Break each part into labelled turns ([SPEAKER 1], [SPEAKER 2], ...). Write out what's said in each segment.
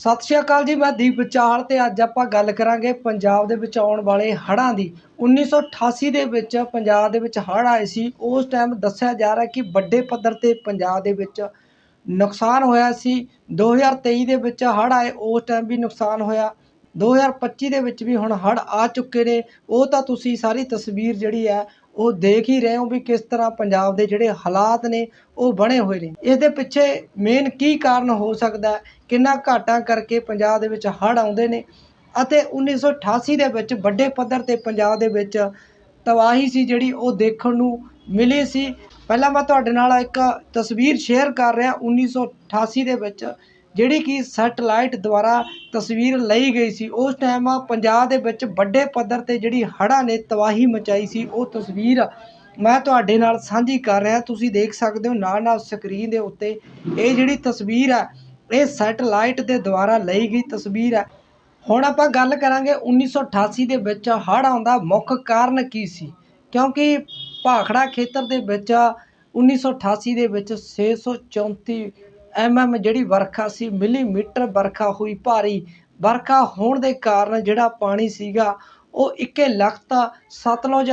[SPEAKER 1] ਸਤਿ ਸ਼੍ਰੀ ਅਕਾਲ ਜੀ, ਮੈਂ ਦੀਪ ਚਾਹਲ ਤੇ ਅੱਜ ਆਪਾਂ ਗੱਲ ਕਰਾਂਗੇ ਪੰਜਾਬ ਦੇ ਵਿੱਚ ਆਉਣ ਵਾਲੇ ਹੜ੍ਹਾਂ ਦੀ। 1988 ਦੇ ਵਿੱਚ ਪੰਜਾਬ ਦੇ ਵਿੱਚ ਹੜ੍ਹ ਆਏ ਸੀ। ਉਸ ਟਾਈਮ ਦੱਸਿਆ ਜਾ ਰਿਹਾ ਕਿ ਵੱਡੇ ਪੱਧਰ ਤੇ ਪੰਜਾਬ ਦੇ ਵਿੱਚ ਨੁਕਸਾਨ ਹੋਇਆ ਸੀ। 2023 ਦੇ ਵਿੱਚ ਹੜ੍ਹ ਆਏ, ਉਸ ਟਾਈਮ ਵੀ ਨੁਕਸਾਨ ਹੋਇਆ। 2025 ਦੇ ਵਿੱਚ ਵੀ ਹੁਣ ਹੜ੍ਹ ਆ ਚੁੱਕੇ ਨੇ। ਉਹ ਤਾਂ ਤੁਸੀਂ ਸਾਰੀ ਤਸਵੀਰ ਜਿਹੜੀ ਹੈ ਉਹ ਦੇਖ ਹੀ ਰਹੇ ਹੋ ਵੀ ਕਿਸ ਤਰ੍ਹਾਂ ਪੰਜਾਬ ਦੇ ਜਿਹੜੇ ਹਾਲਾਤ ਨੇ, ਉਹ ਬਣੇ ਹੋਏ ਨੇ। ਇਸ ਦੇ ਪਿੱਛੇ ਮੇਨ ਕੀ ਕਾਰਨ ਹੋ ਸਕਦਾ ਕਿੰਨਾ ਘਾਟਾਂ ਕਰਕੇ ਪੰਜਾਬ ਦੇ ਵਿੱਚ ਹੜ੍ਹ ਆਉਂਦੇ ਨੇ? ਅਤੇ 1988 ਦੇ ਵਿੱਚ ਵੱਡੇ ਪੱਧਰ ਤੇ ਪੰਜਾਬ ਦੇ ਵਿੱਚ ਤਬਾਹੀ ਸੀ ਜਿਹੜੀ ਉਹ ਦੇਖਣ ਨੂੰ ਮਿਲੀ ਸੀ। ਪਹਿਲਾਂ ਮੈਂ ਤੁਹਾਡੇ ਨਾਲ ਇੱਕ ਤਸਵੀਰ ਸ਼ੇਅਰ ਕਰ ਰਿਹਾ। 1988 ਦੇ ਵਿੱਚ ਜਿਹੜੀ ਕਿ ਸੈਟਲਾਈਟ ਦੁਆਰਾ ਤਸਵੀਰ ਲਈ ਗਈ ਸੀ, ਉਸ ਟਾਈਮ ਪੰਜਾਬ ਦੇ ਵਿੱਚ ਵੱਡੇ ਪੱਧਰ ਤੇ ਜਿਹੜੀ ਹੜ੍ਹਾਂ ਨੇ ਤਬਾਹੀ ਮਚਾਈ ਸੀ, ਉਹ ਤਸਵੀਰ ਮੈਂ ਤੁਹਾਡੇ ਨਾਲ ਸਾਂਝੀ ਕਰ ਰਿਹਾ। ਤੁਸੀਂ ਦੇਖ ਸਕਦੇ ਹੋ ਨਾਲ ਨਾਲ ਸਕਰੀਨ ਦੇ ਉੱਤੇ ਇਹ ਜਿਹੜੀ ਤਸਵੀਰ ਹੈ, ਇਹ ਸੈਟਲਾਈਟ ਦੇ ਦੁਆਰਾ ਲਈ ਗਈ ਤਸਵੀਰ ਹੈ। ਹੁਣ ਆਪਾਂ ਗੱਲ ਕਰਾਂਗੇ 1988 ਦੇ ਵਿੱਚ ਹੜ੍ਹ ਆਉਣ ਦਾ ਮੁੱਖ ਕਾਰਨ ਕੀ ਸੀ? ਕਿਉਂਕਿ ਭਾਖੜਾ ਖੇਤਰ ਦੇ ਵਿੱਚ 1988 ਦੇ ਵਿੱਚ 634 ਐਮਐਮ ਜਿਹੜੀ ਵਰਖਾ ਸੀ, ਮਿਲੀਮੀਟਰ ਵਰਖਾ ਹੋਈ ਭਾਰੀ। ਵਰਖਾ ਹੋਣ ਦੇ ਕਾਰਨ ਜਿਹੜਾ ਪਾਣੀ ਸੀਗਾ, ਉਹ ਇੱਕੇ ਲਖਤ ਸਤਲੁਜ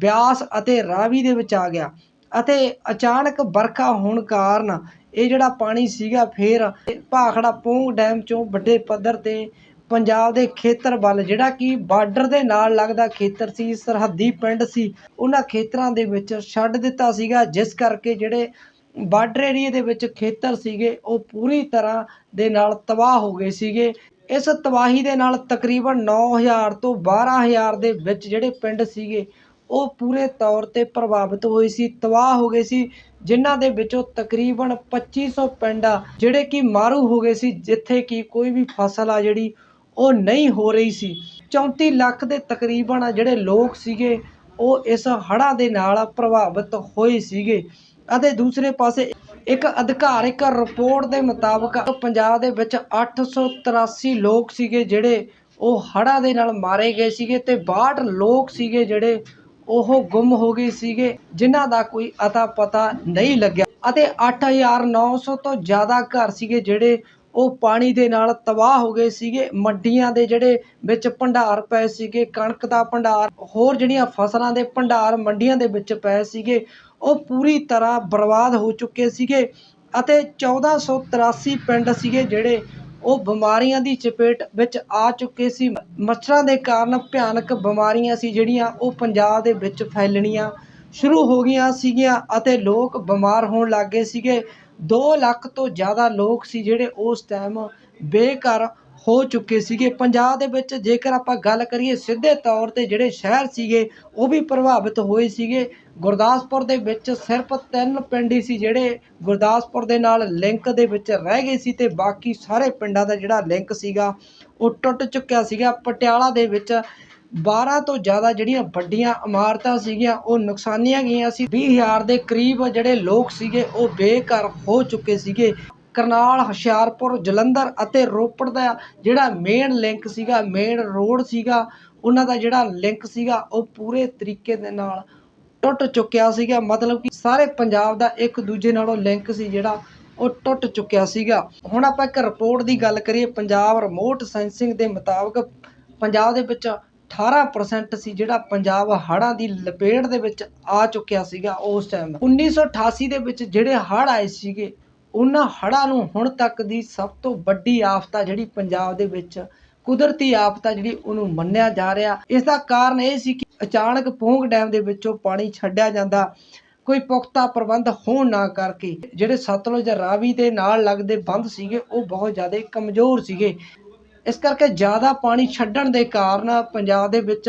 [SPEAKER 1] ਬਿਆਸ ਅਤੇ ਰਾਵੀ ਦੇ ਵਿੱਚ ਆ ਗਿਆ ਅਤੇ ਅਚਾਨਕ ਵਰਖਾ ਹੋਣ ਕਾਰਨ ਇਹ ਜਿਹੜਾ ਪਾਣੀ ਸੀਗਾ ਫੇਰ ਭਾਖੜਾ ਪੋਂਗ ਡੈਮ ਚੋਂ ਵੱਡੇ ਪੱਧਰ ਤੇ ਪੰਜਾਬ ਦੇ ਖੇਤਰ ਵੱਲ, ਜਿਹੜਾ ਕਿ ਬਾਰਡਰ ਦੇ ਨਾਲ ਲੱਗਦਾ ਖੇਤਰ ਸੀ, ਸਰਹੱਦੀ ਪਿੰਡ ਸੀ, ਉਹਨਾਂ ਖੇਤਰਾਂ ਦੇ ਵਿੱਚ ਛੱਡ ਦਿੱਤਾ ਸੀਗਾ, ਜਿਸ ਕਰਕੇ ਜਿਹੜੇ ਬਾਰਡਰ ਏਰੀਏ ਦੇ ਵਿੱਚ ਖੇਤਰ ਸੀਗੇ, ਉਹ ਪੂਰੀ ਤਰ੍ਹਾਂ ਦੇ ਨਾਲ ਤਬਾਹ ਹੋ ਗਏ ਸੀਗੇ। ਇਸ ਤਬਾਹੀ ਦੇ ਨਾਲ ਤਕਰੀਬਨ 9000 ਤੋਂ 12000 ਦੇ ਵਿੱਚ ਜਿਹੜੇ ਪਿੰਡ ਸੀਗੇ, ਉਹ ਪੂਰੇ ਤੌਰ ਤੇ ਪ੍ਰਭਾਵਿਤ ਹੋਏ ਸੀ, ਤਬਾਹ ਹੋ ਗਏ ਸੀ, ਜਿਨ੍ਹਾਂ ਦੇ ਵਿੱਚੋਂ ਤਕਰੀਬਨ 2500 ਪਿੰਡ ਆ, ਜਿਹੜੇ ਕਿ ਮਾਰੂ ਹੋ ਗਏ ਸੀ, ਜਿੱਥੇ ਕਿ ਕੋਈ ਵੀ ਫਸਲ ਆ ਜਿਹੜੀ, ਉਹ ਨਹੀਂ ਹੋ ਰਹੀ ਸੀ। 34 ਲੱਖ ਦੇ ਤਕਰੀਬਨ ਜਿਹੜੇ ਲੋਕ ਸੀਗੇ, ਉਹ ਇਸ ਹੜ੍ਹਾਂ ਦੇ ਨਾਲ ਪ੍ਰਭਾਵਿਤ ਹੋਏ ਸੀਗੇ। ਅਤੇ ਦੂਸਰੇ ਪਾਸੇ ਇੱਕ ਅਧਿਕਾਰਿਕ ਰਿਪੋਰਟ ਦੇ ਮੁਤਾਬਕ ਪੰਜਾਬ ਦੇ ਵਿੱਚ 883 ਲੋਕ ਸੀਗੇ ਜਿਹੜੇ ਉਹ ਹੜ੍ਹਾਂ ਦੇ ਨਾਲ ਮਾਰੇ ਗਏ ਸੀਗੇ ਤੇ 62 ਲੋਕ ਸੀਗੇ ਜਿਹੜੇ ਉਹ ਗੁੰਮ ਹੋ ਗਏ ਸੀਗੇ, ਜਿਨ੍ਹਾਂ ਦਾ ਕੋਈ ਅਤਾ ਪਤਾ ਨਹੀਂ ਲੱਗਿਆ। ਅਤੇ 8900 ਤੋਂ ਜ਼ਿਆਦਾ ਘਰ ਸੀਗੇ ਜਿਹੜੇ ਉਹ ਪਾਣੀ ਦੇ ਨਾਲ ਤਬਾਹ ਹੋ ਗਏ ਸੀਗੇ। ਮੰਡੀਆਂ ਦੇ ਜਿਹੜੇ ਵਿੱਚ ਭੰਡਾਰ ਪਏ ਸੀਗੇ, ਕਣਕ ਦਾ ਭੰਡਾਰ, ਹੋਰ ਜਿਹੜੀਆਂ ਫਸਲਾਂ ਦੇ ਭੰਡਾਰ ਮੰਡੀਆਂ ਦੇ ਵਿੱਚ ਪਏ ਸੀਗੇ ਉਹ ਪੂਰੀ ਤਰ੍ਹਾਂ ਬਰਬਾਦ ਹੋ ਚੁੱਕੇ ਸੀਗੇ ਅਤੇ 1483 ਪਿੰਡ ਸੀਗੇ ਜਿਹੜੇ ਉਹ ਬਿਮਾਰੀਆਂ ਦੀ ਚਪੇਟ ਵਿੱਚ ਆ ਚੁੱਕੇ ਸੀ। ਮੱਛਰਾਂ ਦੇ ਕਾਰਨ ਭਿਆਨਕ ਬਿਮਾਰੀਆਂ ਸੀ ਜਿਹੜੀਆਂ ਉਹ ਪੰਜਾਬ ਦੇ ਵਿੱਚ ਫੈਲਣੀਆਂ ਸ਼ੁਰੂ ਹੋ ਗਈਆਂ ਸੀਗੀਆਂ ਅਤੇ ਲੋਕ ਬਿਮਾਰ ਹੋਣ ਲੱਗ ਗਏ ਸੀਗੇ। 2 ਲੱਖ ਤੋਂ ਜ਼ਿਆਦਾ ਲੋਕ ਸੀ ਜਿਹੜੇ ਉਸ ਟਾਈਮ ਬੇਘਰ ਹੋ ਚੁੱਕੇ ਸੀਗੇ। ਪੰਜਾਬ ਦੇ ਵਿੱਚ ਜੇਕਰ ਆਪਾਂ ਗੱਲ ਕਰੀਏ, ਸਿੱਧੇ ਤੌਰ ਤੇ ਜਿਹੜੇ ਸ਼ਹਿਰ ਸੀਗੇ, ਉਹ ਵੀ ਪ੍ਰਭਾਵਿਤ ਹੋਏ ਸੀਗੇ। ਗੁਰਦਾਸਪੁਰ ਦੇ ਵਿੱਚ ਸਿਰਫ ਤਿੰਨ ਪਿੰਡ ਹੀ ਸੀ ਜਿਹੜੇ ਗੁਰਦਾਸਪੁਰ ਦੇ ਨਾਲ ਲਿੰਕ ਦੇ ਵਿੱਚ ਰਹਿ ਗਏ ਸੀ ਤੇ ਬਾਕੀ ਸਾਰੇ ਪਿੰਡਾਂ ਦਾ ਜਿਹੜਾ ਲਿੰਕ ਸੀਗਾ, ਉਹ ਟੁੱਟ ਚੁੱਕਿਆ ਸੀਗਾ। ਪਟਿਆਲਾ ਦੇ ਵਿੱਚ 12 ਤੋਂ ਜ਼ਿਆਦਾ ਜਿਹੜੀਆਂ ਵੱਡੀਆਂ ਇਮਾਰਤਾਂ ਸੀਗੀਆਂ, ਉਹ ਨੁਕਸਾਨੀਆਂ ਗਈਆਂ ਸੀ। 20000 ਦੇ ਕਰੀਬ ਜਿਹੜੇ ਲੋਕ ਸੀਗੇ, ਉਹ ਬੇਘਰ ਹੋ ਚੁੱਕੇ ਸੀਗੇ। ਕਰਨਾਲ, ਹੁਸ਼ਿਆਰਪੁਰ, ਜਲੰਧਰ ਅਤੇ ਰੋਪੜ ਦਾ ਜਿਹੜਾ ਮੇਨ ਲਿੰਕ ਸੀਗਾ ਮੇਨ ਰੋਡ ਸੀਗਾ, ਉਹਨਾਂ ਦਾ ਜਿਹੜਾ ਲਿੰਕ ਸੀਗਾ, ਉਹ ਪੂਰੇ ਤਰੀਕੇ ਦੇ ਨਾਲ ਟੁੱਟ ਚੁੱਕਿਆ ਸੀਗਾ। ਮਤਲਬ ਕਿ ਸਾਰੇ ਪੰਜਾਬ ਦਾ ਇੱਕ ਦੂਜੇ ਨਾਲੋਂ ਲਿੰਕ ਸੀ ਜਿਹੜਾ ਉਹ ਟੁੱਟ ਚੁੱਕਿਆ ਸੀਗਾ। ਹੁਣ ਆਪਾਂ ਇੱਕ ਰਿਪੋਰਟ ਦੀ ਗੱਲ ਕਰੀਏ, ਪੰਜਾਬ ਰਿਮੋਟ ਸੈਂਸਿੰਗ ਦੇ ਮੁਤਾਬਕ ਪੰਜਾਬ ਦੇ ਵਿੱਚ 18% ਸੀ ਜਿਹੜਾ ਪੰਜਾਬ ਹੜ੍ਹਾਂ ਦੀ ਲਪੇਟ ਦੇ ਵਿੱਚ ਆ ਚੁੱਕਿਆ ਸੀਗਾ ਉਸ ਟਾਈਮ 1988 ਦੇ ਵਿੱਚ ਜਿਹੜੇ ਹੜ੍ਹ ਆਏ ਸੀਗੇ ਉਹਨਾਂ ਹੜ੍ਹਾਂ ਨੂੰ ਹੁਣ ਤੱਕ ਦੀ ਸਭ ਤੋਂ ਵੱਡੀ ਆਫਤ ਆ ਜਿਹੜੀ ਪੰਜਾਬ ਦੇ ਵਿੱਚ ਕੁਦਰਤੀ ਆਫਤ ਆ ਜਿਹੜੀ ਉਹਨੂੰ ਮੰਨਿਆ ਜਾ ਰਿਹਾ। ਇਸ ਦਾ ਕਾਰਨ ਇਹ ਸੀ ਕਿ ਅਚਾਨਕ ਪੋਂਗ ਡੈਮ ਦੇ ਵਿੱਚੋਂ ਪਾਣੀ ਛੱਡਿਆ ਜਾਂਦਾ। ਕੋਈ ਪੁਖਤਾ ਪ੍ਰਬੰਧ ਹੋਣ ਨਾ ਕਰਕੇ ਜਿਹੜੇ ਸਤਲੁਜ ਰਾਵੀ ਦੇ ਨਾਲ ਲੱਗਦੇ ਬੰਦ ਸੀਗੇ, ਉਹ ਬਹੁਤ ਜ਼ਿਆਦਾ ਕਮਜ਼ੋਰ ਸੀਗੇ। ਇਸ ਕਰਕੇ ਜ਼ਿਆਦਾ ਪਾਣੀ ਛੱਡਣ ਦੇ ਕਾਰਨ ਪੰਜਾਬ ਦੇ ਵਿੱਚ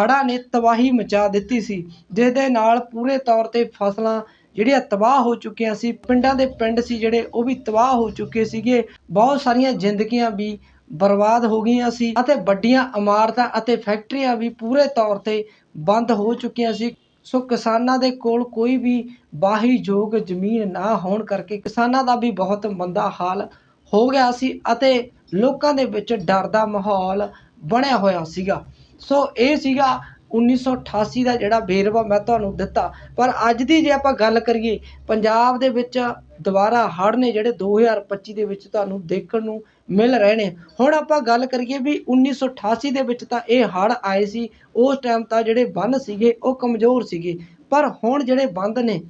[SPEAKER 1] ਹੜ੍ਹਾਂ ਨੇ ਤਬਾਹੀ ਮਚਾ ਦਿੱਤੀ ਸੀ ਜਿਸ ਦੇ ਨਾਲ ਪੂਰੇ ਤੌਰ ਤੇ ਫਸਲਾਂ ਜਿਹੜੀਆਂ ਤਬਾਹ ਹੋ ਚੁੱਕੀਆਂ ਸੀ, ਪਿੰਡਾਂ ਦੇ ਪਿੰਡ ਸੀ ਜਿਹੜੇ, ਉਹ ਵੀ ਤਬਾਹ ਹੋ ਚੁੱਕੇ ਸੀਗੇ। ਬਹੁਤ ਸਾਰੀਆਂ ਜ਼ਿੰਦਗੀਆਂ ਵੀ ਬਰਬਾਦ ਹੋ ਗਈਆਂ ਸੀ ਅਤੇ ਵੱਡੀਆਂ ਇਮਾਰਤਾਂ ਅਤੇ ਫੈਕਟਰੀਆਂ ਵੀ ਪੂਰੇ ਤੌਰ ਤੇ ਬੰਦ ਹੋ ਚੁੱਕੀਆਂ ਸੀ। ਸੋ ਕਿਸਾਨਾਂ ਦੇ ਕੋਲ ਕੋਈ ਵੀ ਵਾਹੀਯੋਗ ਜ਼ਮੀਨ ਨਾ ਹੋਣ ਕਰਕੇ ਕਿਸਾਨਾਂ ਦਾ ਵੀ ਬਹੁਤ ਮੰਦਾ ਹਾਲ ਹੋ ਗਿਆ ਸੀ ਅਤੇ ਲੋਕਾਂ ਦੇ ਵਿੱਚ ਡਰ ਦਾ ਮਾਹੌਲ ਬਣਿਆ ਹੋਇਆ ਸੀਗਾ। ਸੋ ਇਹ ਸੀਗਾ 1988 ਦਾ ਜਿਹੜਾ ਵੇਰਵਾ ਮੈਂ ਤੁਹਾਨੂੰ ਦਿੱਤਾ। ਪਰ ਅੱਜ ਦੀ ਜੇ ਆਪਾਂ ਗੱਲ ਕਰੀਏ, ਪੰਜਾਬ ਦੇ ਵਿੱਚ ਦੁਬਾਰਾ ਹੜ੍ਹ ਨੇ ਜਿਹੜੇ 2025 ਦੇ ਵਿੱਚ ਤੁਹਾਨੂੰ ਦੇਖਣ ਨੂੰ ਮਿਲ ਰਹੇ ਨੇ। ਹੁਣ ਆਪਾਂ ਗੱਲ ਕਰੀਏ ਵੀ 1988 ਦੇ ਵਿੱਚ ਤਾਂ ਇਹ ਹੜ੍ਹ ਆਏ ਸੀ, ਉਸ ਟਾਈਮ ਤਾਂ ਜਿਹੜੇ ਬੰਨ ਸੀਗੇ, ਉਹ ਕਮਜ਼ੋਰ ਸੀਗੇ। ਪਰ ਹੁਣ ਜਿਹੜੇ ਬੰਦ ਨੇ,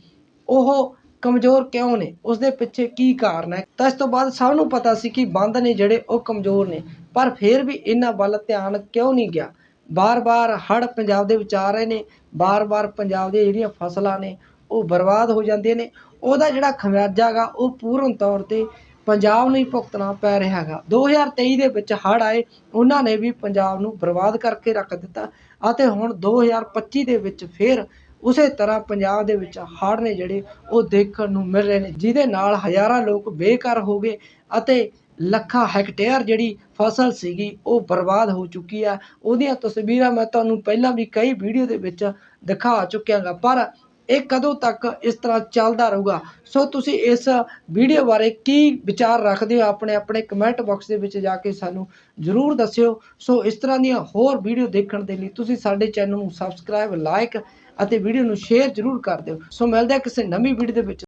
[SPEAKER 1] ਉਹ ਕਮਜ਼ੋਰ ਕਿਉਂ ਨੇ? ਉਸ ਦੇ ਪਿੱਛੇ ਕੀ ਕਾਰਨ ਹੈ? ਤਾਂ ਇਸ ਤੋਂ ਬਾਅਦ ਸਭ ਨੂੰ ਪਤਾ ਸੀ ਕਿ ਬੰਦ ਨੇ ਜਿਹੜੇ, ਉਹ ਕਮਜ਼ੋਰ ਨੇ। ਪਰ ਫਿਰ ਵੀ ਇਹਨਾਂ ਵੱਲ ਧਿਆਨ ਕਿਉਂ ਨਹੀਂ ਗਿਆ? ਬਾਰ-ਬਾਰ ਹੜ੍ਹ ਪੰਜਾਬ ਦੇ ਵਿੱਚ ਆ ਰਹੇ ਨੇ, ਬਾਰ-ਬਾਰ ਪੰਜਾਬ ਦੀਆਂ ਜਿਹੜੀਆਂ ਫਸਲਾਂ ਨੇ, ਉਹ ਬਰਬਾਦ ਹੋ ਜਾਂਦੀਆਂ ਨੇ। ਉਹਦਾ ਜਿਹੜਾ ਖਮਿਆਜਾ ਗਾ ਉਹ ਪੂਰਨ ਤੌਰ ਤੇ ਪੰਜਾਬ ਨੂੰ ਹੀ ਭੁਗਤਣਾ ਪੈ ਰਿਹਾ ਹੈਗਾ। 2023 ਦੇ ਵਿੱਚ ਹੜ੍ਹ ਆਏ, ਉਹਨਾਂ ਨੇ ਵੀ ਪੰਜਾਬ ਨੂੰ ਬਰਬਾਦ ਕਰਕੇ ਰੱਖ ਦਿੱਤਾ ਅਤੇ ਹੁਣ 2025 ਦੇ ਵਿੱਚ ਫਿਰ ਉਸੇ ਤਰ੍ਹਾਂ ਪੰਜਾਬ ਦੇ ਵਿੱਚ ਹੜ੍ਹ ਨੇ ਜਿਹੜੇ, ਉਹ ਦੇਖਣ ਨੂੰ ਮਿਲ ਰਹੇ ਨੇ, ਜਿਹਦੇ ਨਾਲ ਹਜ਼ਾਰਾਂ ਲੋਕ ਬੇਘਰ ਹੋ ਗਏ ਅਤੇ ਲੱਖਾਂ ਹੈਕਟੇਅਰ ਜਿਹੜੀ ਫਸਲ ਸੀਗੀ ਉਹ ਬਰਬਾਦ ਹੋ ਚੁੱਕੀ ਆ। ਉਹਦੀਆਂ ਤਸਵੀਰਾਂ ਮੈਂ ਤੁਹਾਨੂੰ ਪਹਿਲਾਂ ਵੀ ਕਈ ਵੀਡੀਓ ਦੇ ਵਿੱਚ ਦਿਖਾ ਚੁੱਕਿਆ ਗਾ ਪਰ ਇਹ ਕਦੋਂ ਤੱਕ ਇਸ ਤਰ੍ਹਾਂ ਚੱਲਦਾ ਰਹੂਗਾ? ਸੋ ਤੁਸੀਂ ਇਸ ਵੀਡੀਓ ਬਾਰੇ ਕੀ ਵਿਚਾਰ ਰੱਖਦੇ ਹੋ? ਆਪਣੇ ਆਪਣੇ ਕਮੈਂਟ ਬਾਕਸ ਦੇ ਵਿੱਚ ਜਾ ਕੇ ਸਾਨੂੰ ਜ਼ਰੂਰ ਦੱਸਿਓ। ਸੋ ਇਸ ਤਰ੍ਹਾਂ ਦੀਆਂ ਹੋਰ ਵੀਡੀਓ ਦੇਖਣ ਦੇ ਲਈ ਤੁਸੀਂ ਸਾਡੇ ਚੈਨਲ ਨੂੰ ਸਬਸਕ੍ਰਾਈਬ ਲਾਈਕ ਅਤੇ ਵੀਡੀਓ ਨੂੰ ਸ਼ੇਅਰ ਜ਼ਰੂਰ ਕਰ ਦਿਓ। ਸੋ ਮਿਲਦੇ ਹਾਂ ਕਿਸੇ ਨਵੀਂ ਵੀਡੀਓ ਦੇ ਵਿੱਚ।